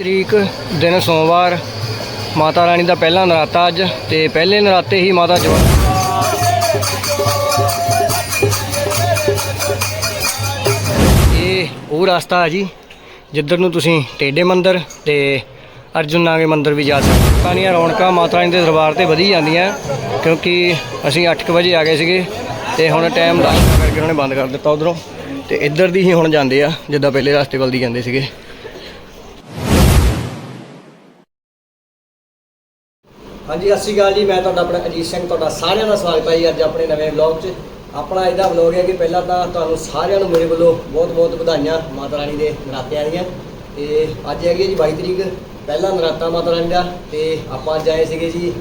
ਤਰੀਕ ਦਿਨ ਸੋਮਵਾਰ, ਮਾਤਾ ਰਾਣੀ ਦਾ ਪਹਿਲਾ ਨਰਾਤਾ ਅੱਜ ਤੇ ਪਹਿਲੇ ਨਰਾਤੇ ਹੀ ਮਾਤਾ ਜਵਾ ਇਹ ਉਹ ਰਸਤਾ ਹੈ ਜੀ, ਜਿੱਧਰ ਨੂੰ ਤੁਸੀਂ ਟੇਡੇ ਮੰਦਰ ਤੇ ਅਰਜੁਨ ਨਾਗੇ ਮੰਦਰ ਵੀ ਜਾ ਸਕਦੇ ਪਾਣੀਆਂ ਰੌਣਕਾਂ ਮਾਤਾ ਰਾਣੀ ਦੇ ਦਰਬਾਰ ਤੇ ਵਧੀ ਜਾਂਦੀਆਂ, ਕਿਉਂਕਿ ਅਸੀਂ 8:00 ਵਜੇ ਆ ਗਏ ਸੀਗੇ ਤੇ ਹੁਣ ਟਾਈਮ ਦਾ ਕਰਕੇ ਉਹਨਾਂ ਨੇ ਬੰਦ ਕਰ ਦਿੱਤਾ ਉਧਰੋਂ। ਤੇ ਇੱਧਰ ਦੀ ਹੀ ਹੁਣ ਜਾਂਦੇ ਆ, ਜਿੱਦਾਂ ਪਹਿਲੇ ਰਸਤੇ ਵੱਲ ਦੀ ਜਾਂਦੇ ਸੀਗੇ। ਹਾਂਜੀ, ਸਤਿ ਸ਼੍ਰੀ ਅਕਾਲ ਜੀ। ਮੈਂ ਤੁਹਾਡਾ ਆਪਣਾ ਅਜੀਤ ਸਿੰਘ, ਤੁਹਾਡਾ ਸਾਰਿਆਂ ਦਾ ਸਵਾਗਤ ਹੈ ਜੀ ਅੱਜ ਆਪਣੇ ਨਵੇਂ ਵਲੌਗ 'ਚ। ਆਪਣਾ ਇਹਦਾ ਵਲੌਗ ਹੈ ਕਿ ਪਹਿਲਾਂ ਤਾਂ ਤੁਹਾਨੂੰ ਸਾਰਿਆਂ ਨੂੰ ਮੇਰੇ ਵੱਲੋਂ ਬਹੁਤ-ਬਹੁਤ ਵਧਾਈਆਂ ਮਾਤਾ ਰਾਣੀ ਦੇ ਨਰਾਤਿਆਂ ਦੀਆਂ। ਤੇ ਅੱਜ ਹੈਗੀ ਹੈ ਜੀ 22 ਤਰੀਕ, ਪਹਿਲਾ ਨਰਾਤਾ ਮਾਤਾ ਰਾਣੀ ਦਾ। ਤੇ ਆਪਾਂ ਅੱਜ ਆਏ ਸੀਗੇ ਜੀ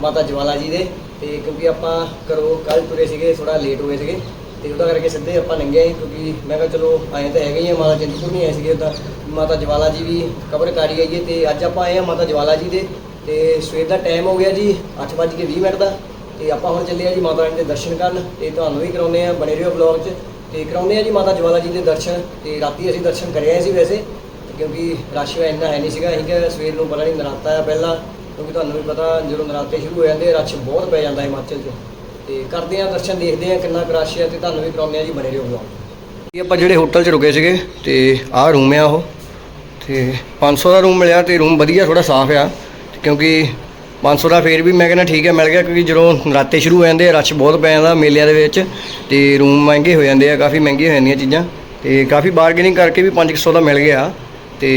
ਮਾਤਾ ਜਵਾਲਾ ਜੀ ਦੇ। ਤੇ ਕਿਉਂਕਿ ਆਪਾਂ ਘਰੋਂ ਕੱਲ ਤੁਰੇ ਸੀਗੇ ਥੋੜਾ ਲੇਟ ਹੋਏ ਸੀਗੇ। ਤੇ ਉਹਦਾ ਕਰਕੇ ਸਿੱਧੇ ਆਪਾਂ ਲੰਘੇ ਕਿਉਂਕਿ ਮੈਂ ਕਿਹਾ ਚਲੋ ਆਏ ਤਾਂ ਹੈਗੇ ਹੀ ਆ, ਮਾਤਾ ਨਹੀਂ ਆਏ ਸੀਗੇ। ਉਹਦਾ ਮਾਤਾ ਜਵਾਲਾ ਜੀ ਵੀ ਕਬਰ ਕਬਰਕਾਰੀ ਆਈਏ। ਤੇ ਅੱਜ ਆਪਾਂ ਆਏ ਆ ਮਾਤਾ ਜਵਾਲਾ ਜੀ ਦੇ। ਤੇ ਸਵੇਰ ਦਾ ਟਾਈਮ ਹੋ ਗਿਆ ਜੀ 8:20 ਮਿੰਟ ਦਾ। ਤੇ ਆਪਾਂ ਹੁਣ ਚੱਲੇ ਆ ਜੀ ਮਾਤਾ ਰਾਣੀ ਦੇ ਦਰਸ਼ਨ ਕਰਨ। ਤੇ ਤੁਹਾਨੂੰ ਵੀ ਕਰਾਉਨੇ ਆ ਬਣੇ ਰਹੋ ਵਲੌਗ 'ਚ। ਤੇ ਕਰਾਉਨੇ ਆ ਜੀ ਮਾਤਾ ਜਵਾਲਾ ਜੀ ਦੇ ਦਰਸ਼ਨ। ਤੇ ਰਾਤੀ ਅਸੀਂ ਦਰਸ਼ਨ ਕਰੇ ਆਏ ਸੀ ਵੈਸੇ। ਕਿਉਂਕਿ ਰਸ਼ ਇੰਨਾ ਹੈ ਨਹੀਂ ਸੀਗਾ। ਅਸੀਂ ਕਿ ਸਵੇਰ ਨੂੰ ਪਤਾ ਨਹੀਂ ਨਰਾਤਾ ਆ ਪਹਿਲਾਂ। ਕਿਉਂਕਿ ਤੁਹਾਨੂੰ ਵੀ ਪਤਾ ਜਦੋਂ ਨਰਾਤੇ ਸ਼ੁਰੂ ਹੋ ਜਾਂਦੇ ਰਸ਼ ਬਹੁਤ ਪੈ ਜਾਂਦਾ ਹਿਮਾਚਲ 'ਚ। ਤੇ ਕਰਦੇ ਆ ਦਰਸ਼ਨ, ਦੇਖਦੇ ਆ ਕਿੰਨਾ ਕੁ ਰਸ਼ ਹੈ ਤੇ ਤੁਹਾਨੂੰ ਵੀ ਕਰਾਉਨੇ ਆ ਜੀ ਬਣੇ ਰਹੋ ਵਲੌਗ ਇਹ ਆਪਾਂ ਜਿਹੜੇ ਹੋਟਲ 'ਚ ਰੁਕੇ ਸੀਗੇ, ਤੇ ਆਹ ਰੂਮ ਆ ਉਹ। ਤੇ 500 ਦਾ ਰੂਮ ਮਿਲਿਆ ਤੇ ਰੂਮ ਵਧੀਆ ਥੋੜਾ ਸਾਫ਼ ਆ। ਕਿਉਂਕਿ 500 ਦਾ ਫੇਰ ਵੀ ਮੈਂ ਕਹਿੰਦਾ ਠੀਕ ਹੈ, ਮਿਲ ਗਿਆ ਕਿਉਂਕਿ ਜਦੋਂ ਨਰਾਤੇ ਸ਼ੁਰੂ ਹੋ ਜਾਂਦੇ ਆ, ਰਸ਼ ਬਹੁਤ ਪੈ ਜਾਂਦਾ ਮੇਲਿਆਂ ਦੇ ਵਿੱਚ ਤੇ ਰੂਮ ਮਹਿੰਗੇ ਹੋ ਜਾਂਦੇ ਆ, ਕਾਫੀ ਮਹਿੰਗੀਆਂ ਹੋ ਜਾਂਦੀਆਂ ਚੀਜ਼ਾਂ ਤੇ ਕਾਫੀ ਬਾਰਗੇਨਿੰਗ ਕਰਕੇ ਵੀ 500 ਦਾ ਮਿਲ ਗਿਆ ਤੇ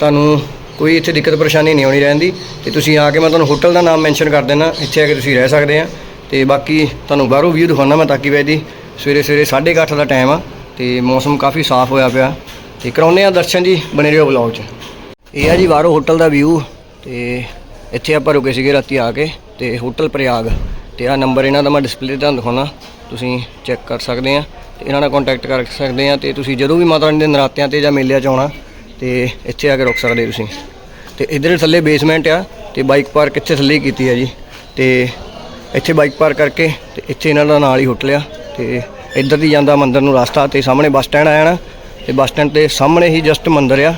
ਤੁਹਾਨੂੰ ਕੋਈ ਇੱਥੇ ਦਿੱਕਤ ਪਰੇਸ਼ਾਨੀ ਨਹੀਂ ਆਉਣੀ ਰਹਿੰਦੀ ਤੇ ਤੁਸੀਂ ਆ ਕੇ ਮੈਂ ਤੁਹਾਨੂੰ ਹੋਟਲ ਦਾ ਨਾਮ ਮੈਂਸ਼ਨ ਕਰ ਦੇਣਾ, ਇੱਥੇ ਆ ਕੇ ਤੁਸੀਂ ਰਹਿ ਸਕਦੇ ਆ ਤੇ ਬਾਕੀ ਤੁਹਾਨੂੰ ਬਾਹਰੋਂ ਵੀਊ ਦਿਖਾਉਣਾ ਮੈਂ ਤਾਂ ਤਾਕੀ ਵੈਦੀ ਸਵੇਰੇ ਸਵੇਰੇ 8:30 ਦਾ ਟਾਈਮ ਆ ਤੇ ਮੌਸਮ ਕਾਫੀ ਸਾਫ਼ ਹੋਇਆ ਪਿਆ ਤੇ ਕਰਾਉਨੇ ਆ ਦਰਸ਼ਨ ਜੀ ਬਣੇ ਰਹੋ ਵਲੌਗ 'ਚ। ਇਹ ਆ ਜੀ ਬਾਹਰੋਂ ਹੋਟਲ ਦਾ ਵਿਊ ਤੇ ਇੱਥੇ ਆਪਾਂ ਰੁਕੇ ਸੀਗੇ ਰਾਤੀ ਆ ਕੇ ਤੇ ਹੋਟਲ ਪ੍ਰਯਾਗ ਤੇ ਆ ਨੰਬਰ ਇਹਨਾਂ ਦਾ ਮੈਂ ਡਿਸਪਲੇ ਤੇ ਤੁਹਾਨੂੰ ਦਿਖਾਉਣਾ। ਤੁਸੀਂ ਚੈੱਕ ਕਰ ਸਕਦੇ ਆ ਤੇ ਇਹਨਾਂ ਨਾਲ ਕੰਟੈਕਟ ਕਰ ਸਕਦੇ ਆ ਤੇ ਤੁਸੀਂ ਜਦੋਂ ਵੀ ਮਾਤਾ ਰਾਣੀ ਦੇ ਨਰਾਤਿਆਂ ਤੇ ਜਾਂ ਮੇਲਿਆਂ 'ਚ ਆਉਣਾ ਤੇ ਇੱਥੇ ਆ ਕੇ ਰੁਕ ਸਕਦੇ ਤੁਸੀਂ। ਤੇ ਇਧਰ ਥੱਲੇ ਬੇਸਮੈਂਟ ਆ ਤੇ ਬਾਈਕ ਪਾਰਕ ਇੱਥੇ ਥੱਲੇ ਹੀ ਕੀਤੀ ਆ ਜੀ। ਤੇ ਇੱਥੇ ਬਾਈਕ ਪਾਰਕ ਕਰਕੇ ਤੇ ਇੱਥੇ ਇਹਨਾਂ ਦਾ ਨਾਲ ਹੀ ਹੋਟਲ ਆ ਤੇ ਇੱਧਰ ਦੀ ਜਾਂਦਾ ਮੰਦਰ ਨੂੰ ਰਸਤਾ ਤੇ ਸਾਹਮਣੇ ਬੱਸ ਸਟੈਂਡ ਆਇਆ ਨਾ ਤੇ ਬੱਸ ਸਟੈਂਡ 'ਤੇ ਸਾਹਮਣੇ ਹੀ ਜਸਟ ਮੰਦਰ ਆ।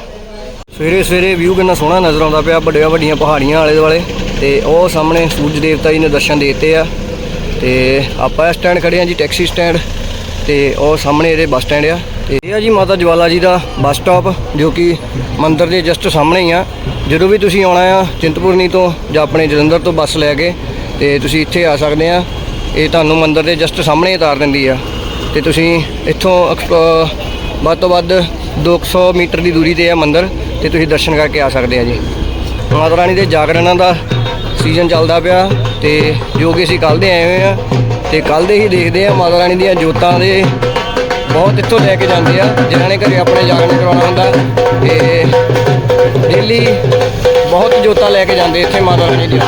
ਸਵੇਰੇ ਸਵੇਰੇ ਵਿਊ ਕਿੰਨਾ ਸੋਹਣਾ ਨਜ਼ਰ ਆਉਂਦਾ ਪਿਆ, ਵੱਡੀਆਂ ਵੱਡੀਆਂ ਪਹਾੜੀਆਂ ਆਲੇ ਦੁਆਲੇ। ਤੇ ਉਹ ਸਾਹਮਣੇ ਸੂਰਜ ਦੇਵਤਾ ਜੀ ਨੇ ਦਰਸ਼ਨ ਦੇ ਦਿੱਤੇ ਆ। ਤੇ ਆਪਾਂ ਇਸ ਸਟੈਂਡ ਖੜੇ ਆ ਜੀ ਟੈਕਸੀ ਸਟੈਂਡ ਤੇ ਉਹ ਸਾਹਮਣੇ ਇਹਦੇ ਬੱਸ ਸਟੈਂਡ ਆ। ਤੇ ਇਹ ਆ ਜੀ ਮਾਤਾ ਜਵਾਲਾ ਜੀ ਦਾ ਬੱਸ ਸਟਾਪ ਜੋ ਕਿ ਮੰਦਿਰ ਦੇ ਜਸਟ ਸਾਹਮਣੇ ਹੀ ਆ। ਜਦੋਂ ਵੀ ਤੁਸੀਂ ਆਉਣਾ ਆ, ਚਿੰਤਪੁਰਨੀ ਤੋਂ ਜਾਂ ਆਪਣੇ ਜਲੰਧਰ ਤੋਂ ਬੱਸ ਲੈ ਕੇ, ਤੇ ਤੁਸੀਂ ਇੱਥੇ ਆ ਸਕਦੇ ਆ। ਇਹ ਤੁਹਾਨੂੰ ਮੰਦਿਰ ਦੇ ਜਸਟ ਸਾਹਮਣੇ ਉਤਾਰ ਦਿੰਦੀ ਆ। ਤੇ ਤੁਸੀਂ ਇੱਥੋਂ ਵੱਧ ਤੋਂ ਵੱਧ 200 ਮੀਟਰ ਦੀ ਦੂਰੀ ਤੇ ਆ ਮੰਦਿਰ। ਤੇ ਤੁਸੀਂ ਦਰਸ਼ਨ ਕਰਕੇ ਆ ਸਕਦੇ ਆ ਜੀ। ਮਾਤਾ ਰਾਣੀ ਦੇ ਜਾਗਰਣਾਂ ਦਾ ਸੀਜ਼ਨ ਚੱਲਦਾ ਪਿਆ ਤੇ ਜੋ ਕਿ ਅਸੀਂ ਕੱਲ੍ਹ ਦੇ ਆਏ ਹੋਏ ਆ ਤੇ ਕੱਲ੍ਹ ਦੇ ਹੀ ਦੇਖਦੇ ਆ ਮਾਤਾ ਰਾਣੀ ਦੀਆਂ ਜੋਤਾਂ ਦੇ ਬਹੁਤ ਇੱਥੋਂ ਲੈ ਕੇ ਜਾਂਦੇ ਆ, ਜਿਨ੍ਹਾਂ ਨੇ ਘਰੇ ਆਪਣੇ ਜਾਗਰਣ ਕਰਵਾਉਣਾ ਹੁੰਦਾ ਤੇ ਡੇਲੀ ਬਹੁਤ ਜੋਤਾਂ ਲੈ ਕੇ ਜਾਂਦੇ ਇੱਥੇ ਮਾਤਾ ਰਾਣੀ ਦੀ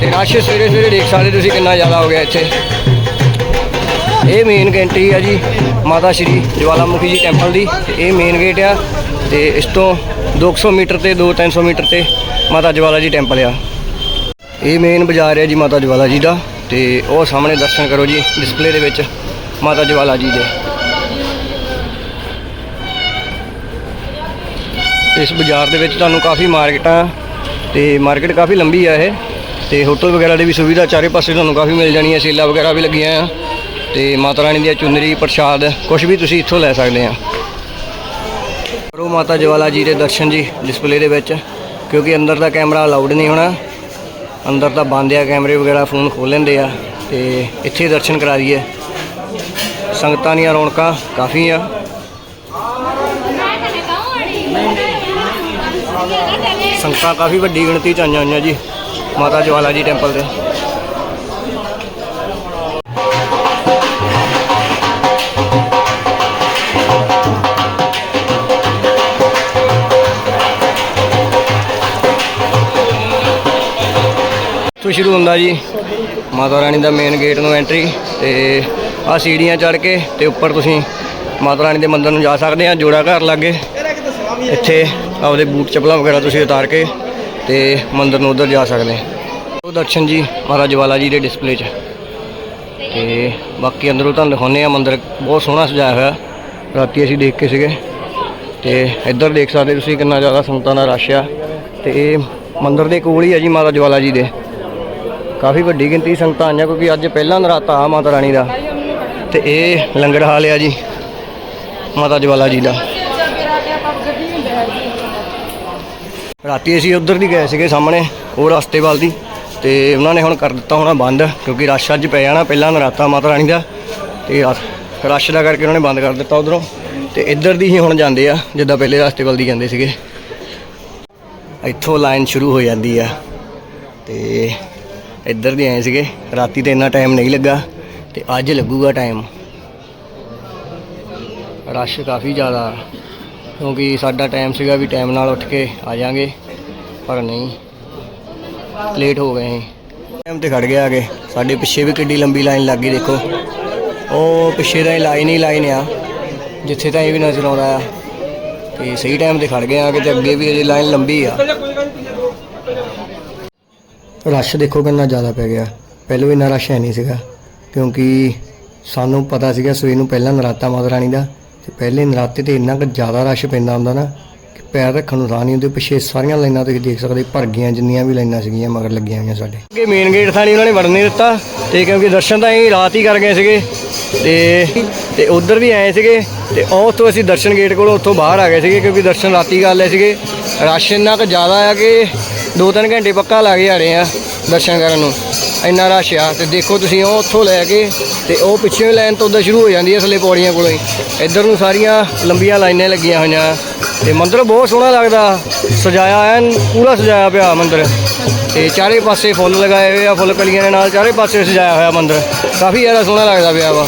ਤੇ ਰਸ਼ ਸਵੇਰੇ ਸਵੇਰੇ ਦੇਖ ਸਕਦੇ ਤੁਸੀਂ ਕਿੰਨਾ ਜ਼ਿਆਦਾ ਹੋ ਗਿਆ ਇੱਥੇ। ਇਹ ਮੇਨ ਗੇਟਰੀ ਆ ਜੀ, ਮਾਤਾ ਸ਼੍ਰੀ ਜਵਾਲਾਮੁਖੀ ਜੀ ਟੈਂਪਲ ਦੀ। ਇਹ ਮੇਨ ਗੇਟ ਆ ਤੇ ਇਸ ਤੋਂ 200 ਮੀਟਰ ਤੇ 2-300 ਮੀਟਰ ਤੇ ਮਾਤਾ ਜਵਾਲਾ ਜੀ ਟੈਂਪਲ ਆ। ਇਹ ਮੇਨ ਬਾਜ਼ਾਰ ਹੈ ਜੀ ਮਾਤਾ ਜਵਾਲਾ ਜੀ ਦਾ ਤੇ ਉਹ ਸਾਹਮਣੇ ਦਰਸ਼ਨ ਕਰੋ ਜੀ ਡਿਸਪਲੇ ਦੇ ਵਿੱਚ ਮਾਤਾ ਜਵਾਲਾ ਜੀ ਦੇ। ਇਸ ਬਾਜ਼ਾਰ ਦੇ ਵਿੱਚ ਤੁਹਾਨੂੰ ਕਾਫੀ ਮਾਰਕੀਟਾਂ ਤੇ ਮਾਰਕੀਟ ਕਾਫੀ ਲੰਬੀ ਆ ਇਹ ਤੇ ਹੋਟਲ ਵਗੈਰਾ ਦੀ ਵੀ ਸੁਵਿਧਾ ਚਾਰੇ ਪਾਸੇ ਤੁਹਾਨੂੰ ਕਾਫੀ ਮਿਲ ਜਾਣੀ ਹੈ ਸੇਲਾਂ ਵਗੈਰਾ ਵੀ ਲੱਗੀਆਂ ਆ। ਤੇ ਮਾਤਾ ਰਾਣੀ ਦੀਆਂ ਚੁੰਨਰੀ ਪ੍ਰਸ਼ਾਦ ਕੁਝ ਵੀ ਤੁਸੀਂ ਇੱਥੋਂ ਲੈ ਸਕਦੇ ਆ। ਕਰੋ ਮਾਤਾ ਜਵਾਲਾ ਜੀ ਦੇ ਦਰਸ਼ਨ ਜੀ ਡਿਸਪਲੇ ਦੇ ਵਿੱਚ, ਕਿਉਂਕਿ ਅੰਦਰ ਦਾ ਕੈਮਰਾ ਅਲਾਉਡ ਨਹੀਂ ਹੋਣਾ। ਅੰਦਰ ਤਾਂ ਬੰਦ ਆ ਕੈਮਰੇ ਵਗੈਰਾ ਫੋਨ ਖੋਲ ਲੈਂਦੇ ਆ ਤੇ ਇੱਥੇ ਦਰਸ਼ਨ ਕਰਾ ਦਈਏ। ਸੰਗਤਾਂ ਦੀਆਂ ਰੌਣਕਾਂ ਕਾਫੀ ਆ। ਸੰਗਤਾਂ ਕਾਫੀ ਵੱਡੀ ਗਿਣਤੀ ਚ ਆਈਆਂ ਹੋਈਆਂ ਜੀ, ਮਾਤਾ ਜਵਾਲਾ ਜੀ ਟੈਂਪਲ ਦੇ ਤੋਂ ਸ਼ੁਰੂ ਹੁੰਦਾ ਜੀ। ਮਾਤਾ ਰਾਣੀ ਦਾ ਮੇਨ ਗੇਟ ਨੂੰ ਐਂਟਰੀ ਤੇ ਆ ਸੀੜੀਆਂ ਚੜ੍ਹ ਕੇ ਤੇ ਉੱਪਰ ਤੁਸੀਂ ਮਾਤਾ ਰਾਣੀ ਦੇ ਮੰਦਰ ਨੂੰ ਜਾ ਸਕਦੇ ਆ ਜੋੜਾ ਘਰ ਲਾਗੇ। ਇੱਥੇ ਆਪਦੇ ਬੂਟ ਚੱਪਲਾਂ ਵਗੈਰਾ ਤੁਸੀਂ ਉਤਾਰ ਕੇ ਤੇ ਮੰਦਰ ਨੂੰ ਉਧਰ ਜਾ ਸਕਦੇ ਉਹ ਦਰਸ਼ਨ ਜੀ ਮਹਾਰਾਜ ਜਵਾਲਾ ਜੀ ਦੇ ਡਿਸਪਲੇ 'ਚ। ਤੇ ਬਾਕੀ ਅੰਦਰੋਂ ਤੁਹਾਨੂੰ ਦਿਖਾਉਂਦੇ ਆ ਮੰਦਰ ਬਹੁਤ ਸੋਹਣਾ ਸਜਾਇਆ ਹੋਇਆ। ਰਾਤੀ ਅਸੀਂ ਦੇਖ ਕੇ ਸੀਗੇ। ਤੇ ਇੱਧਰ ਦੇਖ ਸਕਦੇ ਤੁਸੀਂ ਕਿੰਨਾ ਜ਼ਿਆਦਾ ਸੰਗਤਾਂ ਦਾ ਰਸ਼ ਆ। ਤੇ ਇਹ ਮੰਦਿਰ ਦੇ ਕੋਲ ਹੀ ਹੈ ਜੀ ਮਾਤਾ ਜਵਾਲਾ ਜੀ ਦੇ। ਕਾਫੀ ਵੱਡੀ ਗਿਣਤੀ ਸੰਗਤਾਂ ਆਈਆਂ ਕਿਉਂਕਿ ਅੱਜ ਪਹਿਲਾ ਨਰਾਤਾ ਆ ਮਾਤਾ ਰਾਣੀ ਦਾ। ਤੇ ਇਹ ਲੰਗਰ ਹਾਲ ਆ ਜੀ, ਮਾਤਾ ਜਵਾਲਾ ਜੀ ਦਾ। ਰਾਤੀ ਅਸੀਂ ਉਧਰ ਦੀ ਗਏ ਸੀਗੇ ਸਾਹਮਣੇ, ਉਹ ਰਸਤੇ ਵੱਲ ਦੀ, ਤੇ ਉਹਨਾਂ ਨੇ ਹੁਣ ਕਰ ਦਿੱਤਾ ਹੋਣਾ ਬੰਦ, ਕਿਉਂਕਿ ਰਸ਼ ਅੱਜ ਪੈ ਜਾਣਾ ਪਹਿਲਾਂ ਨਰਾਤਾ ਮਾਤਾ ਰਾਣੀ ਦਾ। ਤੇ ਰਸ਼ ਦਾ ਕਰਕੇ ਉਹਨਾਂ ਨੇ ਬੰਦ ਕਰ ਦਿੱਤਾ ਉਧਰੋਂ। ਤੇ ਇੱਧਰ ਦੀ ਹੀ ਹੁਣ ਜਾਂਦੇ ਆ, ਜਿੱਦਾਂ ਪਹਿਲੇ ਰਸਤੇ ਵੱਲ ਦੀ ਜਾਂਦੇ ਸੀਗੇ। ਇੱਥੋਂ ਲਾਈਨ ਸ਼ੁਰੂ ਹੋ ਜਾਂਦੀ ਆ। ਤੇ ਇੱਧਰ ਦੇ ਆਏ ਸੀਗੇ। ਰਾਤੀ ਤੇ ਇੰਨਾ ਟਾਈਮ ਨਹੀਂ ਲੱਗਾ ਤੇ ਅੱਜ ਲੱਗੂਗਾ ਟਾਈਮ ਰਸ਼ ਕਾਫੀ ਜ਼ਿਆਦਾ, ਕਿਉਂਕਿ ਸਾਡਾ ਟਾਈਮ ਸੀਗਾ ਵੀ ਟਾਈਮ ਨਾਲ ਉੱਠ ਕੇ ਆ ਜਾਾਂਗੇ, ਪਰ ਨਹੀਂ। ਲੇਟ ਹੋ ਗਏ ਟਾਈਮ ਤੇ ਖੜ ਗਿਆ ਅਗੇ ਸਾਡੇ ਪਿੱਛੇ ਵੀ ਕਿੱਡੀ ਲੰਬੀ ਲਾਈਨ ਲੱਗ ਗਈ, ਦੇਖੋ। ਉਹ ਪਿੱਛੇ ਦਾ ਲਾਈਨ ਹੀ ਲਾਈਨ ਆ, ਜਿੱਥੇ ਤਾਂ ਇਹ ਵੀ ਨਜ਼ਰ ਆਉਂਦਾ ਆ। ਤੇ ਸਹੀ ਟਾਈਮ ਤੇ ਖੜ ਗਏ ਆ ਕਿ ਤੇ ਅੱਗੇ ਵੀ ਅਜੇ ਲਾਈਨ ਲੰਬੀ ਆ। ਰਸ਼ ਦੇਖੋ ਕਿੰਨਾ ਜ਼ਿਆਦਾ ਪੈ ਗਿਆ। ਪਹਿਲਾਂ ਇੰਨਾ ਰਸ਼ ਹੈ ਨਹੀਂ ਸੀਗਾ, ਕਿਉਂਕਿ ਸਾਨੂੰ ਪਤਾ ਸੀਗਾ ਸਵੇਰ ਨੂੰ ਪਹਿਲਾਂ ਨਰਾਤਾ ਮਾਤਾ ਰਾਣੀ ਦਾ, ਤੇ ਪਹਿਲੇ ਨਰਾਤੇ ਤੇ ਇੰਨਾ ਕੁ ਜ਼ਿਆਦਾ ਰਸ਼ ਪੈਂਦਾ ਹੁੰਦਾ ਨਾ ਕਿ ਪੈਰ ਰੱਖਣ ਨੂੰ ਰਾਹ ਨਹੀਂ ਹੁੰਦੇ, ਪਿੱਛੇ ਸਾਰੀਆਂ ਲਾਈਨਾਂ ਤੁਸੀਂ ਦੇਖ ਸਕਦੇ, ਭਰ ਗਈਆਂ ਜਿੰਨੀਆਂ ਵੀ ਲਾਈਨਾਂ ਸੀਗੀਆਂ, ਮਗਰ ਲੱਗੀਆਂ ਹੋਈਆਂ ਸਾਡੇ। ਅੱਗੇ ਮੇਨ ਗੇਟ ਥਾਣੀ ਉਹਨਾਂ ਨੇ ਵੜਨ ਨਹੀਂ ਦਿੱਤਾ, ਤੇ ਕਿਉਂਕਿ ਦਰਸ਼ਨ ਤਾਂ ਅਸੀਂ ਰਾਤ ਹੀ ਕਰ ਗਏ ਸੀਗੇ, ਤੇ ਤੇ ਉਧਰ ਵੀ ਆਏ ਸੀਗੇ, ਤੇ ਉਹ ਉੱਥੋਂ ਅਸੀਂ ਦਰਸ਼ਨ ਗੇਟ ਕੋਲੋਂ ਉੱਥੋਂ ਬਾਹਰ ਆ ਗਏ ਸੀਗੇ, ਕਿਉਂਕਿ ਦਰਸ਼ਨ ਰਾਤੀ ਕਰ ਲਏ ਸੀਗੇ। ਰਸ਼ ਇੰਨਾ ਕੁ ਜ਼ਿਆਦਾ ਆ ਕਿ 2-3 ਘੰਟੇ ਪੱਕਾ ਲੱਗ ਜਾਣੇ ਆ ਦਰਸ਼ਨ ਕਰਨ ਨੂੰ। ਇੰਨਾ ਰਸ਼ ਆ ਤੇ ਦੇਖੋ ਤੁਸੀਂ ਉਹ ਉੱਥੋਂ ਲੈ ਕੇ ਤੇ ਉਹ ਪਿੱਛੇ ਲਾਈਨ ਤੋਂ ਉੱਧਰ ਸ਼ੁਰੂ ਹੋ ਜਾਂਦੀ ਹੈ ਥੱਲੇ ਪੌੜੀਆਂ ਕੋਲੋਂ ਹੀ। ਇੱਧਰ ਨੂੰ ਸਾਰੀਆਂ ਲੰਬੀਆਂ ਲਾਈਨਾਂ ਲੱਗੀਆਂ ਹੋਈਆਂ। ਤੇ ਮੰਦਿਰ ਬਹੁਤ ਸੋਹਣਾ ਲੱਗਦਾ। ਸਜਾਇਆ ਐਨ ਪੂਰਾ ਸਜਾਇਆ ਪਿਆ ਮੰਦਿਰ। ਤੇ ਚਾਰੇ ਪਾਸੇ ਫੁੱਲ ਲਗਾਏ ਹੋਏ ਆ, ਫੁੱਲ ਕਲੀਆਂ ਦੇ ਨਾਲ ਚਾਰੇ ਪਾਸੇ ਸਜਾਇਆ ਹੋਇਆ ਮੰਦਿਰ। ਕਾਫੀ ਜ਼ਿਆਦਾ ਸੋਹਣਾ ਲੱਗਦਾ ਪਿਆ ਵਾ।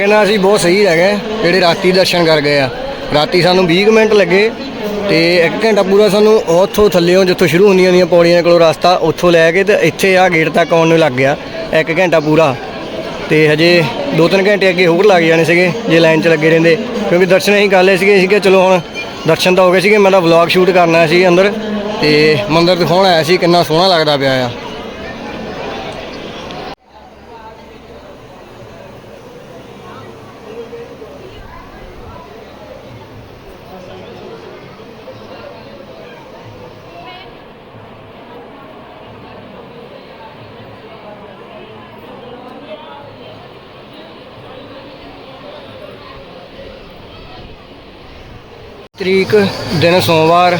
ਮੈਂ ਕਹਿੰਦਾ ਅਸੀਂ ਬਹੁਤ ਸਹੀ ਰਹਿ ਗਏ, ਜਿਹੜੇ ਰਾਤੀ ਦਰਸ਼ਨ ਕਰ ਗਏ ਆ। ਰਾਤੀ ਸਾਨੂੰ 20 ਕੁ ਮਿੰਟ ਲੱਗੇ ਤੇ 1 ਘੰਟਾ ਪੂਰਾ ਸਾਨੂੰ ਉੱਥੋਂ ਥੱਲੇੋਂ ਜਿੱਥੋਂ ਸ਼ੁਰੂ ਹੁੰਦੀਆਂ ਹੁੰਦੀਆਂ ਪੌੜੀਆਂ ਕੋਲੋਂ ਰਸਤਾ ਉੱਥੋਂ ਲੈ ਕੇ ਤੇ ਇੱਥੇ ਆ ਗੇਟ ਤੱਕ ਆਉਣ ਨੂੰ ਲੱਗ ਗਿਆ 1 ਘੰਟਾ ਪੂਰਾ। ਤੇ ਹਜੇ 2-3 ਘੰਟੇ ਅੱਗੇ ਹੋਰ ਲੱਗ ਜਾਣੇ ਸੀਗੇ, ਜੇ ਲਾਈਨ 'ਚ ਲੱਗੇ ਰਹਿੰਦੇ। ਕਿਉਂਕਿ ਦਰਸ਼ਨ ਅਸੀਂ ਕਰ ਲਏ ਸੀਗੇ, ਅਸੀਂ ਕਿਹਾ ਚਲੋ ਹੁਣ ਦਰਸ਼ਨ ਤਾਂ ਹੋ ਗਏ ਸੀਗੇ, ਮੈਂ ਤਾਂ ਵਲੌਗ ਸ਼ੂਟ ਕਰਨਾ ਸੀ ਅੰਦਰ। ਤੇ ਮੰਦਰ ਦਿਖਾਉਣ ਆਇਆ ਸੀ, ਕਿੰਨਾ ਸੋਹਣਾ ਲੱਗਦਾ ਪਿਆ ਆ। ਤਰੀਕ ਦਿਨ ਸੋਮਵਾਰ,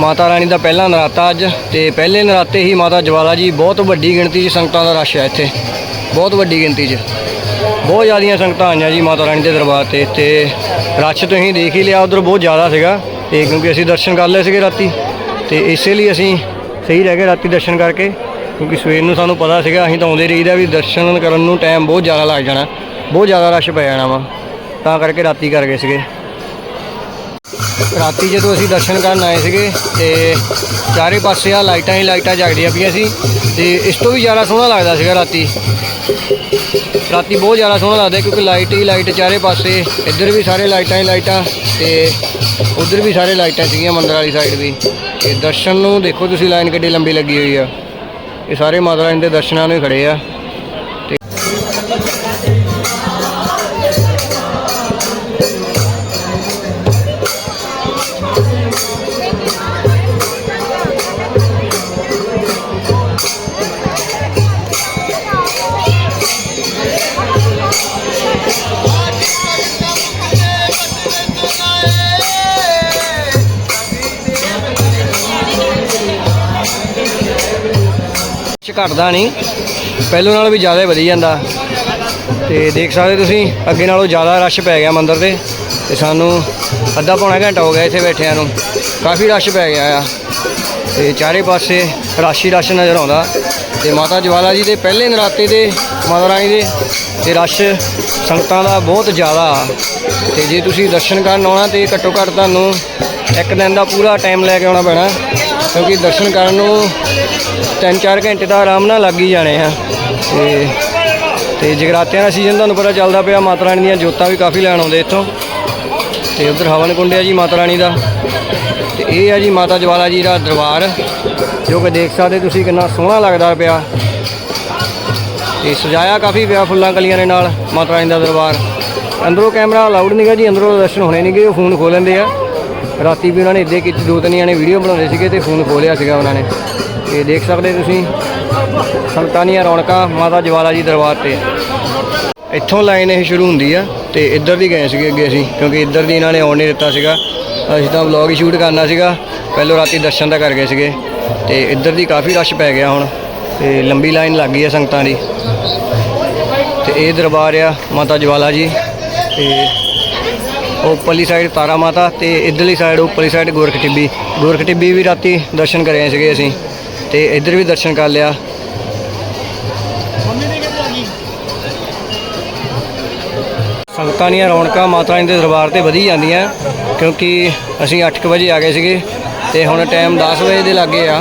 ਮਾਤਾ ਰਾਣੀ ਦਾ ਪਹਿਲਾ ਨਰਾਤਾ ਅੱਜ ਤੇ ਪਹਿਲੇ ਨਰਾਤੇ ਹੀ ਮਾਤਾ ਜਵਾਲਾ ਜੀ ਬਹੁਤ ਵੱਡੀ ਗਿਣਤੀ 'ਚ ਸੰਗਤਾਂ ਦਾ ਰਸ਼ ਹੈ ਇੱਥੇ। ਬਹੁਤ ਵੱਡੀ ਗਿਣਤੀ 'ਚ। ਬਹੁਤ ਜ਼ਿਆਦੀਆਂ ਸੰਗਤਾਂ ਆਈਆਂ ਜੀ ਮਾਤਾ ਰਾਣੀ ਦੇ ਦਰਬਾਰ ਤੇ ਤੇ ਰਸ਼ ਤੁਸੀਂ ਦੇਖ ਹੀ ਲਿਆ, ਉਧਰ ਬਹੁਤ ਜ਼ਿਆਦਾ ਸੀਗਾ ਤੇ ਕਿਉਂਕਿ ਅਸੀਂ ਦਰਸ਼ਨ ਕਰ ਲਏ ਸੀਗੇ ਰਾਤੀ ਤੇ ਇਸੇ ਲਈ ਅਸੀਂ ਸਹੀ ਰਹਿ ਗਏ ਰਾਤੀ ਦਰਸ਼ਨ ਕਰਕੇ ਕਿਉਂਕਿ ਸਵੇਰ ਨੂੰ ਸਾਨੂੰ ਪਤਾ ਸੀਗਾ, ਅਸੀਂ ਤਾਂ ਆਉਂਦੇ ਰਹੀਦਾ ਵੀ ਦਰਸ਼ਨ ਕਰਨ ਨੂੰ ਟਾਈਮ ਬਹੁਤ ਜ਼ਿਆਦਾ ਲੱਗ ਜਾਣਾ, ਬਹੁਤ ਜ਼ਿਆਦਾ ਰਸ਼ ਪੈ ਜਾਣਾ ਵਾ। ਤਾਂ ਕਰਕੇ ਰਾਤੀ ਕਰ ਗਏ ਸੀਗੇ। ਰਾਤੀ ਜਦੋਂ ਅਸੀਂ ਦਰਸ਼ਨ ਕਰਨ ਆਏ ਸੀਗੇ ਤੇ ਚਾਰੇ ਪਾਸੇ ਆ ਲਾਈਟਾਂ ਹੀ ਲਾਈਟਾਂ ਜਗਦੀਆਂ ਪਈਆਂ ਸੀ ਤੇ ਇਸ ਤੋਂ ਵੀ ਜ਼ਿਆਦਾ ਸੋਹਣਾ ਲੱਗਦਾ ਸੀਗਾ ਰਾਤੀ। ਰਾਤੀ ਬਹੁਤ ਜ਼ਿਆਦਾ ਸੋਹਣਾ ਲੱਗਦਾ ਕਿਉਂਕਿ ਲਾਈਟ ਹੀ ਲਾਈਟ ਚਾਰੇ ਪਾਸੇ, ਇੱਧਰ ਵੀ ਸਾਰੇ ਲਾਈਟਾਂ ਹੀ ਲਾਈਟਾਂ ਤੇ ਉਧਰ ਵੀ ਸਾਰੇ ਲਾਈਟਾਂ ਸੀਗੀਆਂ ਮੰਦਰ ਵਾਲੀ ਸਾਈਡ ਵੀ। ਤੇ ਦਰਸ਼ਨ ਨੂੰ ਦੇਖੋ ਤੁਸੀਂ ਲਾਈਨ ਕਿੱਡੀ ਲੰਬੀ ਲੱਗੀ ਹੋਈ ਆ। ਇਹ ਸਾਰੇ ਮਾਤਾ ਰਾਣੀ ਦੇ ਦਰਸ਼ਨਾਂ ਨੂੰ ਹੀ ਖੜੇ ਆ। ਚ ਘਟਦਾ ਨਹੀਂ। ਪਹਿਲੋਂ ਨਾਲੋਂ ਵੀ ਜ਼ਿਆਦਾ ਵਧੀ ਜਾਂਦਾ। ਤੇ ਦੇਖ ਸਕਦੇ ਤੁਸੀਂ, ਅੱਗੇ ਨਾਲੋਂ ਜ਼ਿਆਦਾ ਰਸ਼ ਪੈ ਗਿਆ ਮੰਦਰ ਤੇ ਤੇ ਸਾਨੂੰ ਅੱਧਾ ਪੌਣਾ ਘੰਟਾ ਹੋ ਗਿਆ ਇੱਥੇ ਬੈਠਿਆਂ ਨੂੰ। ਕਾਫੀ ਰਸ਼ ਪੈ ਗਿਆ ਆ। ਤੇ ਚਾਰੇ ਪਾਸੇ ਰਾਸ਼ੀ ਰਸ਼ ਨਜ਼ਰ ਆਉਂਦਾ। ਤੇ ਮਾਤਾ ਜਵਾਲਾ ਜੀ ਦੇ ਪਹਿਲੇ ਨਰਾਤੇ ਦੇ, ਮਾਤਾ ਰਾਣੀ ਦੇ, ਤੇ ਰਸ਼ ਸੰਗਤਾਂ ਦਾ ਬਹੁਤ ਜ਼ਿਆਦਾ। ਆ। ਤੇ ਜੇ ਤੁਸੀਂ ਦਰਸ਼ਨ ਕਰਨ ਆਉਣਾ ਤੇ ਘੱਟੋ ਘੱਟ ਤੁਹਾਨੂੰ ਇੱਕ ਦਿਨ ਦਾ ਪੂਰਾ ਟਾਈਮ ਲੈ ਕੇ ਆਉਣਾ ਪੈਣਾ। ਕਿਉਂਕਿ ਦਰਸ਼ਨ ਕਰਨ ਨੂੰ 3-4 ਘੰਟੇ ਤਾਂ ਆਰਾਮ ਨਾਲ ਲੱਗ ਹੀ ਜਾਣੇ ਆ। ਤੇ ਤੇ ਜਗਰਾਤਿਆਂ ਦਾ ਸੀਜ਼ਨ ਤੁਹਾਨੂੰ ਪਤਾ ਚੱਲਦਾ ਪਿਆ, ਮਾਤਾ ਰਾਣੀ ਦੀਆਂ ਜੋਤਾਂ ਵੀ ਕਾਫੀ ਲੈਣ ਆਉਂਦੇ ਇੱਥੋਂ। ਤੇ ਉਧਰ ਹਵਨ ਕੁੰਡ ਆ ਜੀ, ਮਾਤਾ ਰਾਣੀ ਦਾ। ਤੇ ਇਹ ਆ ਜੀ, ਮਾਤਾ ਜਵਾਲਾ ਜੀ ਦਾ ਦਰਬਾਰ, ਜੋ ਕਿ ਦੇਖ ਸਕਦੇ ਤੁਸੀਂ ਕਿੰਨਾ ਸੋਹਣਾ ਲੱਗਦਾ ਪਿਆ। ਤੇ ਸਜਾਇਆ ਕਾਫੀ ਪਿਆ ਫੁੱਲਾਂ ਕਲੀਆਂ ਦੇ ਨਾਲ, ਮਾਤਾ ਰਾਣੀ ਦਾ ਦਰਬਾਰ। ਅੰਦਰੋਂ ਕੈਮਰਾ ਅਲਾਉਡ ਨਹੀਂਗਾ ਜੀ, ਅੰਦਰੋਂ ਦਰਸ਼ਨ ਹੋਣੇ ਨਹੀਂਗੇ ਉਹ ਫੋਨ ਖੋਲ ਲੈਂਦੇ ਆ। ਰਾਤੀ ਵੀ ਉਹਨਾਂ ਨੇ ਇੱਦਾਂ ਕੀਤੀ, ਦੋ ਤਿੰਨ ਜਣੇ ਵੀਡੀਓ ਬਣਾਉਂਦੇ ਸੀਗੇ ਤੇ ਫੋਨ ਖੋਲਿਆ ਸੀਗਾ ਉਹਨਾਂ ਨੇ। ਤੇ ਦੇਖ ਸਕਦੇ ਤੁਸੀਂ। ਸੰਗਤਾਂ ਦੀਆਂ ਰੌਣਕਾਂ ਮਾਤਾ ਜਵਾਲਾ ਜੀ ਦਰਬਾਰ ਤੇ। ਇੱਥੋਂ ਲਾਈਨ ਇਹ ਸ਼ੁਰੂ ਹੁੰਦੀ ਆ ਤੇ ਇੱਧਰ ਦੀ ਗਏ ਸੀਗੇ ਅੱਗੇ ਅਸੀਂ, ਕਿਉਂਕਿ ਇੱਧਰ ਦੀ ਇਹਨਾਂ ਨੇ ਆਉਣ ਨਹੀਂ ਦਿੱਤਾ ਸੀਗਾ। ਅਸੀਂ ਤਾਂ ਵਲੌਗ ਹੀ ਸ਼ੂਟ ਕਰਨਾ ਸੀਗਾ। ਪਹਿਲੋਂ ਰਾਤੀ ਦਰਸ਼ਨ ਤਾਂ ਕਰ ਗਏ ਸੀਗੇ। ਤੇ ਇੱਧਰ ਦੀ ਕਾਫੀ ਰਸ਼ ਪੈ ਗਿਆ ਹੁਣ। ਤੇ ਲੰਬੀ ਲਾਈਨ ਲੱਗ ਗਈ ਆ ਸੰਗਤਾਂ ਦੀ। ਤੇ ਇਹ ਦਰਬਾਰ ਆ ਮਾਤਾ ਜਵਾਲਾ ਜੀ। ਤੇ ਉੱਪਰਲੀ ਸਾਈਡ ਤਾਰਾ ਮਾਤਾ ਤੇ ਇਧਰਲੀ ਸਾਈਡ ਉੱਪਰਲੀ ਸਾਈਡ ਗੋਰਖ ਟਿੱਬੀ। ਗੋਰਖ ਟਿੱਬੀ ਵੀ ਰਾਤੀ ਦਰਸ਼ਨ ਕਰੇ ਸੀਗੇ ਅਸੀਂ। ਤੇ ਇੱਧਰ ਵੀ ਦਰਸ਼ਨ ਕਰ ਲਿਆ। ਸੰਗਤਾਂ ਦੀਆਂ ਰੌਣਕਾਂ ਮਾਤਾ ਰਾਣੀ ਦੇ ਦਰਬਾਰ ਤੇ ਵਧੀ ਜਾਂਦੀਆਂ, ਕਿਉਂਕਿ ਅਸੀਂ 8:00 ਵਜੇ ਆ ਗਏ ਸੀਗੇ ਤੇ ਹੁਣ ਟਾਈਮ 10 ਵਜੇ ਦੇ ਲੱਗੇ ਆ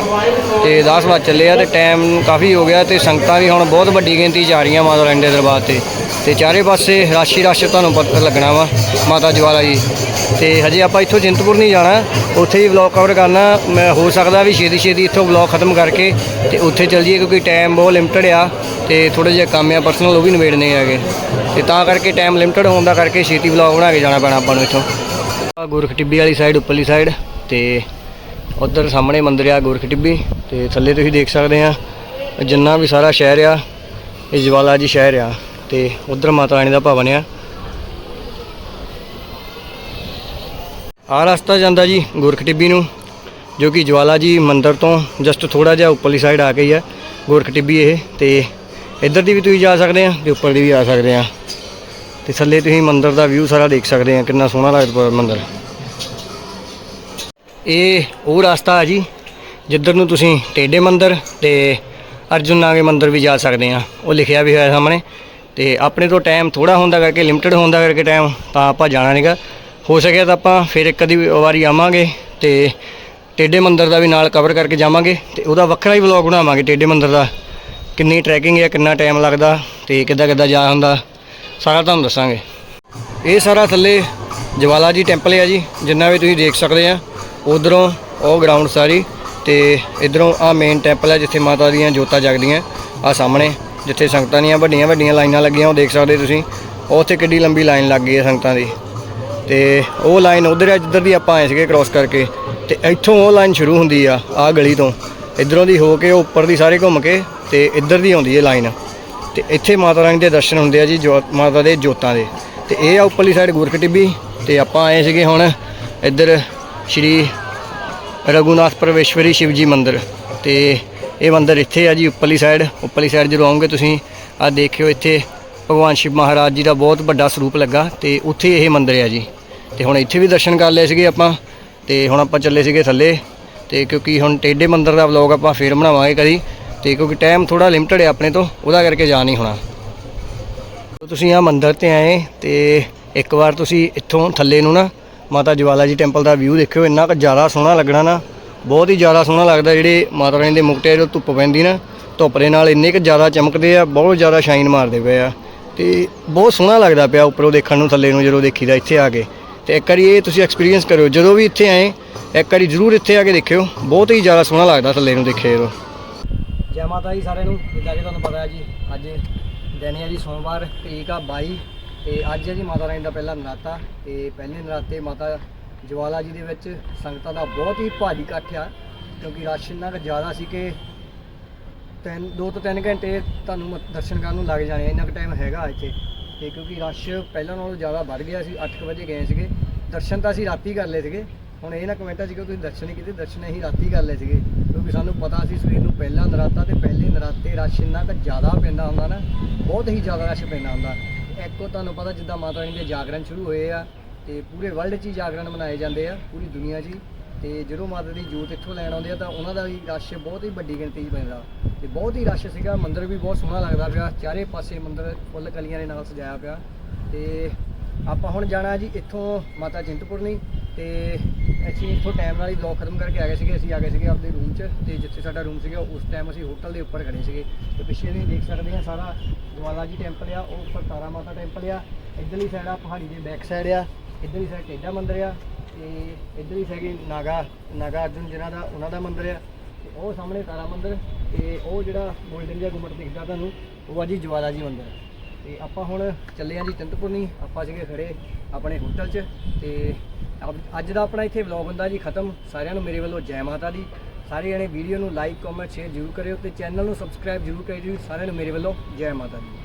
ਤੇ 10 ਵਜੇ ਚੱਲੇ ਆ ਤੇ ਟਾਈਮ ਕਾਫੀ ਹੋ ਗਿਆ ਤੇ ਸੰਗਤਾਂ ਵੀ ਹੁਣ ਬਹੁਤ ਵੱਡੀ ਗਿਣਤੀ 'ਚ ਆ ਰਹੀਆਂ ਮਾਤਾ ਰਾਣੀ ਦੇ ਦਰਬਾਰ ਤੇ। ਤੇ ਚਾਰੇ ਪਾਸੇ ਰਾਸ਼ੀ ਰਸ਼ ਤੁਹਾਨੂੰ ਪਤਾ ਲੱਗਣਾ ਵਾ ਮਾਤਾ ਜਵਾਲਾ ਜੀ। ਤੇ ਹਜੇ ਆਪਾਂ ਇੱਥੋਂ ਜਿੰਤਪੁਰ ਨਹੀਂ ਜਾਣਾ, ਉੱਥੇ ਹੀ ਵਲੌਗ ਕਵਰ ਕਰਨਾ, ਮੈਂ ਹੋ ਸਕਦਾ ਵੀ ਛੇਤੀ ਛੇਤੀ ਇੱਥੋਂ ਵਲੌਗ ਖਤਮ ਕਰਕੇ ਤੇ ਉੱਥੇ ਚੱਲ ਜਾਈਏ ਕਿਉਂਕਿ ਟਾਈਮ ਬਹੁਤ ਲਿਮਟਿਡ ਆ ਤੇ ਥੋੜੇ ਜਿਹਾ ਕੰਮ ਆ ਪਰਸਨਲ ਉਹ ਵੀ ਨਿਬੇੜਨੇ ਹੈਗੇ। ਤੇ ਤਾਂ ਕਰਕੇ ਟਾਈਮ ਲਿਮਟਡ ਹੋਣ ਦਾ ਕਰਕੇ ਛੇਤੀ ਵਲੌਗ ਬਣਾ ਕੇ ਜਾਣਾ ਪੈਣਾ ਆਪਾਂ ਨੂੰ ਇੱਥੋਂ। ਆਹ ਗੋਰਖ ਟਿੱਬੀ ਵਾਲੀ ਸਾਈਡ ਉੱਪਰਲੀ ਸਾਈਡ ਤੇ ਉਧਰ ਸਾਹਮਣੇ ਮੰਦਿਰ ਆ ਗੁਰਖ ਟਿੱਬੀ ਤੇ ਥੱਲੇ ਤੁਸੀਂ ਦੇਖ ਸਕਦੇ ਆ, ਜਿੰਨਾ ਵੀ ਸਾਰਾ ਸ਼ਹਿਰ ਆ, ਇਹ ਜਵਾਲਾ ਜੀ ਸ਼ਹਿਰ ਆ ਤੇ ਉਧਰ ਮਾਤਾ ਰਾਣੀ ਦਾ ਭਵਨ ਆ। ਆਹ ਰਸਤਾ ਜਾਂਦਾ ਜੀ ਗੁਰਖ ਟਿੱਬੀ ਨੂੰ, ਜੋ ਕਿ ਜਵਾਲਾ ਜੀ ਮੰਦਿਰ ਤੋਂ ਜਸਟ ਥੋੜਾ ਜਿਹਾ ਉੱਪਰਲੀ ਸਾਈਡ ਆ ਗਈ ਹੈ ਗੋਰਖ ਟਿੱਬੀ ਇਹ ਤੇ ਇੱਧਰ ਦੀ ਵੀ ਤੁਸੀਂ ਜਾ ਸਕਦੇ ਆ ਤੇ ਉੱਪਰ ਦੀ ਵੀ ਆ ਸਕਦੇ ਆ। ਤੇ ਥੱਲੇ ਤੁਸੀਂ ਮੰਦਿਰ ਦਾ ਵਿਊ ਸਾਰਾ ਦੇਖ ਸਕਦੇ ਆ, ਕਿੰਨਾ ਸੋਹਣਾ ਲੱਗਦਾ ਮੰਦਿਰ। ਇਹ ਉਹ ਰਸਤਾ ਹੈ ਜੀ, ਜਿੱਧਰ ਨੂੰ ਤੁਸੀਂ ਟੇਡੇ ਮੰਦਿਰ ਤੇ ਅਰਜੁਨ ਨਾਗੇ ਮੰਦਿਰ ਵੀ ਜਾ ਸਕਦੇ ਆ। ਉਹ ਲਿਖਿਆ ਵੀ ਹੋਇਆ ਸਾਹਮਣੇ ਤੇ ਆਪਣੇ ਤੋਂ ਟਾਈਮ ਥੋੜਾ ਹੁੰਦਾ ਕਰਕੇ ਲਿਮਟਿਡ ਹੁੰਦਾ ਕਰਕੇ ਟਾਈਮ ਤਾਂ ਆਪਾਂ ਜਾਣਾ ਨਹੀਂਗਾ ਹੋ ਸਕਿਆ ਤਾਂ ਆਪਾਂ ਫਿਰ ਇੱਕ ਅੱਧੀ ਵਾਰੀ ਆਵਾਂਗੇ ਤੇ ਟੇਡੇ ਮੰਦਿਰ ਦਾ ਵੀ ਨਾਲ ਕਵਰ ਕਰਕੇ ਜਾਵਾਂਗੇ ਤੇ ਉਹਦਾ ਵੱਖਰਾ ਹੀ ਵਲੌਗ ਬਣਾਵਾਂਗੇ ਟੇਡੇ ਮੰਦਿਰ ਦਾ। ਕਿੰਨੀ ਟਰੈਕਿੰਗ ਹੈ ਕਿੰਨਾ ਟਾਈਮ ਲੱਗਦਾ ਤੇ ਕਿੱਦਾਂ ਕਿੱਦਾਂ ਜਾ ਹੁੰਦਾ, ਸਾਰਾ ਤੁਹਾਨੂੰ ਦੱਸਾਂਗੇ। ਇਹ ਸਾਰਾ ਥੱਲੇ ਜਵਾਲਾ ਜੀ ਟੈਂਪਲ ਹੈ ਜੀ, ਜਿੰਨਾ ਵੀ ਤੁਸੀਂ ਦੇਖ ਸਕਦੇ ਆ, ਉਧਰੋਂ ਉਹ ਗਰਾਊਂਡ ਸਾਰੀ ਤੇ ਇਧਰੋਂ ਆ ਮੇਨ ਟੈਂਪਲ ਹੈ ਜਿੱਥੇ ਮਾਤਾ ਦੀਆਂ ਜੋਤਾਂ ਜਗਦੀਆਂ, ਆ ਸਾਹਮਣੇ ਜਿੱਥੇ ਸੰਗਤਾਂ ਦੀਆਂ ਵੱਡੀਆਂ ਵੱਡੀਆਂ ਲਾਈਨਾਂ ਲੱਗੀਆਂ, ਉਹ ਦੇਖ ਸਕਦੇ ਤੁਸੀਂ ਉੱਥੇ ਕਿੱਡੀ ਲੰਬੀ ਲਾਈਨ ਲੱਗ ਗਈ ਹੈ ਸੰਗਤਾਂ ਦੀ। ਤੇ ਉਹ ਲਾਈਨ ਉਧਰ ਹੈ ਜਿੱਧਰ ਦੀ ਆਪਾਂ ਆਏ ਸੀਗੇ ਕ੍ਰਾਸ ਕਰਕੇ, ਤੇ ਇੱਥੋਂ ਉਹ ਲਾਈਨ ਸ਼ੁਰੂ ਹੁੰਦੀ ਆ ਆ ਗਲੀ ਤੋਂ। ਇਧਰੋਂ ਦੀ ਹੋ ਕੇ, ਉਹ ਉੱਪਰ ਦੀ ਸਾਰੇ ਘੁੰਮ ਕੇ ਤੇ ਇੱਧਰ ਦੀ ਆਉਂਦੀ ਹੈ ਲਾਈਨ। ਤੇ ਇੱਥੇ ਮਾਤਾ ਰਾਣੀ ਦੇ ਦਰਸ਼ਨ ਹੁੰਦੇ ਆ ਜੀ, ਜੋ ਮਾਤਾ ਦੇ ਜੋਤਾਂ ਦੇ। ਤੇ ਇਹ ਆ ਉੱਪਰਲੀ ਸਾਈਡ ਗੁਰਖ ਟਿੱਬੀ, ਤੇ ਆਪਾਂ ਆਏ ਸੀਗੇ ਹੁਣ ਇੱਧਰ ਸ਼੍ਰੀ ਰਘੁਨਾਥ ਪਰਮੇਸ਼ਵਰੀ ਸ਼ਿਵ ਜੀ ਮੰਦਿਰ। ਤੇ ਇਹ ਮੰਦਿਰ ਇੱਥੇ ਆ ਜੀ, ਉੱਪਰਲੀ ਸਾਈਡ ਉੱਪਰਲੀ ਸਾਈਡ ਜਦੋਂ ਆਉਂਗੇ ਤੁਸੀਂ ਆ ਦੇਖਿਓ ਇੱਥੇ ਭਗਵਾਨ ਸ਼ਿਵ ਮਹਾਰਾਜ ਜੀ ਦਾ ਬਹੁਤ ਵੱਡਾ ਸਰੂਪ ਲੱਗਾ, ਤੇ ਉੱਥੇ ਇਹ ਮੰਦਿਰ ਆ ਜੀ। ਤੇ ਹੁਣ ਇੱਥੇ ਵੀ ਦਰਸ਼ਨ ਕਰ ਲਏ ਸੀਗੇ ਆਪਾਂ, ਤੇ ਹੁਣ ਆਪਾਂ ਚੱਲੇ ਸੀਗੇ ਥੱਲੇ। ਤੇ ਕਿਉਂਕਿ ਹੁਣ ਟੇਡੇ ਮੰਦਰ ਦਾ ਵਲੌਗ ਆਪਾਂ ਫੇਰ ਬਣਾਵਾਂਗੇ ਕਦੀ ਤੇ ਕਿਉਂਕਿ ਟਾਈਮ ਥੋੜਾ ਲਿਮਟਡ ਹੈ ਆਪਣੇ ਤੋਂ, ਉਹਦਾ ਕਰਕੇ ਜਾ ਨਹੀਂ ਹੋਣਾ। ਤੁਸੀਂ ਆ ਮੰਦਰ ਤੇ ਆਏ ਤੇ ਇੱਕ ਵਾਰ ਤੁਸੀਂ ਇੱਥੋਂ ਥੱਲੇ ਨੂੰ ਨਾ ਮਾਤਾ ਜਵਾਲਾ ਜੀ ਟੈਂਪਲ ਦਾ ਵਿਊ ਦੇਖਿਓ, ਇੰਨਾ ਕੁ ਜ਼ਿਆਦਾ ਸੋਹਣਾ ਲੱਗਣਾ ਨਾ, ਬਹੁਤ ਹੀ ਜ਼ਿਆਦਾ ਸੋਹਣਾ ਲੱਗਦਾ ਜਿਹੜੇ ਮਾਤਾ ਰਾਣੀ ਦੇ ਮੁਕਟੇ ਜਦੋਂ ਧੁੱਪ ਪੈਂਦੀ ਨਾ, ਧੁੱਪ ਦੇ ਨਾਲ ਇੰਨੇ ਕੁ ਜ਼ਿਆਦਾ ਚਮਕਦੇ ਆ, ਬਹੁਤ ਜ਼ਿਆਦਾ ਸ਼ਾਈਨ ਮਾਰਦੇ ਪਏ ਆ ਤੇ ਬਹੁਤ ਸੋਹਣਾ ਲੱਗਦਾ ਪਿਆ ਉੱਪਰੋਂ ਦੇਖਣ ਨੂੰ, ਥੱਲੇ ਨੂੰ ਜਦੋਂ ਦੇਖੀਦਾ ਇੱਥੇ ਆ ਕੇ। ਤੇ ਇੱਕ ਵਾਰੀ ਇਹ ਤੁਸੀਂ ਐਕਸਪੀਰੀਅੰਸ ਕਰਿਓ, ਜਦੋਂ ਵੀ ਇੱਥੇ ਆਏ, ਇੱਕ ਵਾਰੀ ਜ਼ਰੂਰ ਇੱਥੇ ਆ ਕੇ ਦੇਖਿਓ। ਬਹੁਤ ਹੀ ਜ਼ਿਆਦਾ ਸੋਹਣਾ ਲੱਗਦਾ ਥੱਲੇ ਨੂੰ ਦੇਖੇ ਜਦੋਂ। ਜੈ ਮਾਤਾ ਜੀ ਸਾਰਿਆਂ ਨੂੰ, ਜਿੱਦਾਂ ਕਿ ਤੁਹਾਨੂੰ ਪਤਾ ਹੈ ਜੀ, ਅੱਜ ਦਿਨ ਹੈ ਜੀ ਸੋਮਵਾਰ, ਤਰੀਕ ਆ 22 ਤੇ ਅੱਜ ਹੈ ਜੀ ਮਾਤਾ ਰਾਣੀ ਦਾ ਪਹਿਲਾ ਨਰਾਤਾ, ਤੇ ਪਹਿਲੇ ਨਰਾਤੇ ਮਾਤਾ ਜਵਾਲਾ ਜੀ ਦੇ ਵਿੱਚ ਸੰਗਤਾਂ ਦਾ ਬਹੁਤ ਹੀ ਭਾਰੀ ਇਕੱਠ ਆ, ਕਿਉਂਕਿ ਰਸ਼ ਇੰਨਾ ਕੁ ਜ਼ਿਆਦਾ ਸੀ ਕਿ ਤਿੰਨ, ਦੋ ਤੋਂ ਤਿੰਨ ਘੰਟੇ ਤੁਹਾਨੂੰ ਮ- ਦਰਸ਼ਨ ਕਰਨ ਨੂੰ ਲੱਗ ਜਾਣੇ ਇੰਨਾ ਕੁ ਟਾਈਮ ਹੈਗਾ ਇੱਥੇ। ਤੇ ਕਿਉਂਕਿ ਰਸ਼ ਪਹਿਲਾਂ ਨਾਲੋਂ ਜ਼ਿਆਦਾ ਵੱਧ ਗਿਆ ਸੀ 8 ਵਜੇ ਗਏ ਸੀਗੇ। ਦਰਸ਼ਨ ਤਾਂ ਅਸੀਂ ਰਾਤੀ ਕਰ ਲਏ ਸੀਗੇ। ਹੁਣ ਇਹ ਨਾ ਕਮੈਂਟਾਂ ਸੀ ਕਿ ਤੁਸੀਂ ਦਰਸ਼ਨ ਨਹੀਂ ਕੀਤੇ, ਦਰਸ਼ਨ ਅਸੀਂ ਰਾਤੀ ਕਰ ਲਏ ਸੀਗੇ। ਕਿਉਂਕਿ ਸਾਨੂੰ ਪਤਾ ਸੀ ਸਵੇਰ ਨੂੰ ਪਹਿਲਾ ਨਰਾਤਾ ਤੇ ਪਹਿਲੇ ਨਰਾਤੇ ਰਸ਼ ਇੰਨਾ ਕੁ ਜ਼ਿਆਦਾ ਪੈਂਦਾ ਹੁੰਦਾ ਨਾ, ਬਹੁਤ ਹੀ ਜ਼ਿਆਦਾ ਰਸ਼ ਪੈਂਦਾ ਹੁੰਦਾ। ਇੱਕੋ ਤੁਹਾਨੂੰ ਪਤਾ ਜਿੱਦਾਂ ਮਾਤਾ ਰਾਣੀ ਦੇ ਜਾਗਰਣ ਸ਼ੁਰੂ ਹੋਏ ਆ, ਤੇ ਪੂਰੇ ਵਰਲਡ 'ਚ ਹੀ ਜਾਗਰਣ ਮਨਾਏ ਜਾਂਦੇ ਆ, ਪੂਰੀ ਦੁਨੀਆ 'ਚ ਹੀ। ਤੇ ਜਦੋਂ ਮਾਤਾ ਦੀ ਜੋਤ ਇੱਥੋਂ ਲੈਣ ਆਉਂਦੇ ਆ ਤਾਂ ਉਹਨਾਂ ਦਾ ਵੀ ਰਸ਼ ਬਹੁਤ ਹੀ ਵੱਡੀ ਗਿਣਤੀ 'ਚ ਪੈਂਦਾ। ਤੇ ਬਹੁਤ ਹੀ ਰਸ਼ ਸੀਗਾ, ਮੰਦਿਰ ਵੀ ਬਹੁਤ ਸੋਹਣਾ ਲੱਗਦਾ ਪਿਆ, ਚਾਰੇ ਪਾਸੇ ਮੰਦਿਰ ਫੁੱਲ ਕਲੀਆਂ ਦੇ ਨਾਲ ਸਜਾਇਆ ਪਿਆ। ਤੇ ਆਪਾਂ ਹੁਣ ਜਾਣਾ ਜੀ ਇੱਥੋਂ ਮਾਤਾ ਚਿੰਤਪੁਰਨੀ ਤੇ ਅਸੀਂ ਇੱਥੋਂ ਟਾਈਮ ਨਾਲ ਹੀ ਬਲੌਗ ਖਤਮ ਕਰਕੇ ਆ ਗਏ ਸੀਗੇ, ਅਸੀਂ ਆ ਗਏ ਸੀਗੇ ਆਪਣੇ ਰੂਮ 'ਚ ਤੇ ਜਿੱਥੇ ਸਾਡਾ ਰੂਮ ਸੀਗਾ, ਉਸ ਟਾਈਮ ਅਸੀਂ ਹੋਟਲ ਦੇ ਉੱਪਰ ਖੜੇ ਸੀਗੇ। ਤੇ ਪਿੱਛੇ ਤੁਸੀਂ ਦੇਖ ਸਕਦੇ ਆ ਸਾਰਾ ਜਵਾਲਾ ਜੀ ਟੈਂਪਲ ਆ, ਉਹ ਉੱਪਰ ਤਾਰਾ ਮਾਤਾ ਟੈਂਪਲ ਆ। ਇੱਧਰਲੀ ਸਾਈਡ ਆ, ਪਹਾੜੀ ਦੇ ਬੈਕ ਸਾਈਡ ਆ, ਇੱਧਰਲੀ ਸਾਈਡ ਟੇਡਾ ਮੰਦਿਰ ਆ। ਤੇ ਇੱਧਰਲੀ ਸਾਈਡ ਨਾਗਾ ਨਾਗਾ ਅਰਜੁਨ ਜਿਹਨਾਂ ਦਾ, ਉਹਨਾਂ ਦਾ ਮੰਦਿਰ ਆ। ਤੇ ਉਹ ਸਾਹਮਣੇ ਤਾਰਾ ਮੰਦਿਰ, ਤੇ ਉਹ ਜਿਹੜਾ ਗੋਲਡਨ ਜਿਹਾ ਗੁੰਮਟ ਦਿਖਦਾ ਤੁਹਾਨੂੰ, ਉਹ ਆ ਜੀ ਜਵਾਲਾ ਜੀ ਮੰਦਿਰ। ਤੇ ਆਪਾਂ ਹੁਣ ਚੱਲੇ ਆਂ ਜੀ ਚੰਦਪੁਰਨੀ ਆਪਾਂ ਸੀਗੇ ਖੜੇ ਆਪਣੇ ਹੋਟਲ 'ਚ, ਤੇ ਅਬ- ਅੱਜ ਦਾ ਆਪਣਾ ਇੱਥੇ ਵਲੌਗ ਹੁੰਦਾ ਜੀ ਖਤਮ। ਸਾਰਿਆਂ ਨੂੰ ਮੇਰੇ ਵੱਲੋਂ ਜੈ ਮਾਤਾ ਦੀ। ਸਾਰੇ ਜਣੇ ਵੀਡੀਓ ਨੂੰ ਲਾਈਕ ਕਮੈਂਟ ਸ਼ੇਅਰ ਜ਼ਰੂਰ ਕਰਿਓ ਤੇ ਚੈਨਲ ਨੂੰ ਸਬਸਕ੍ਰਾਈਬ ਜ਼ਰੂਰ ਕਰਿਓ ਸਾਰਿਆਂ ਨੂੰ ਮੇਰੇ ਵੱਲੋਂ ਜੈ ਮਾਤਾ ਦੀ।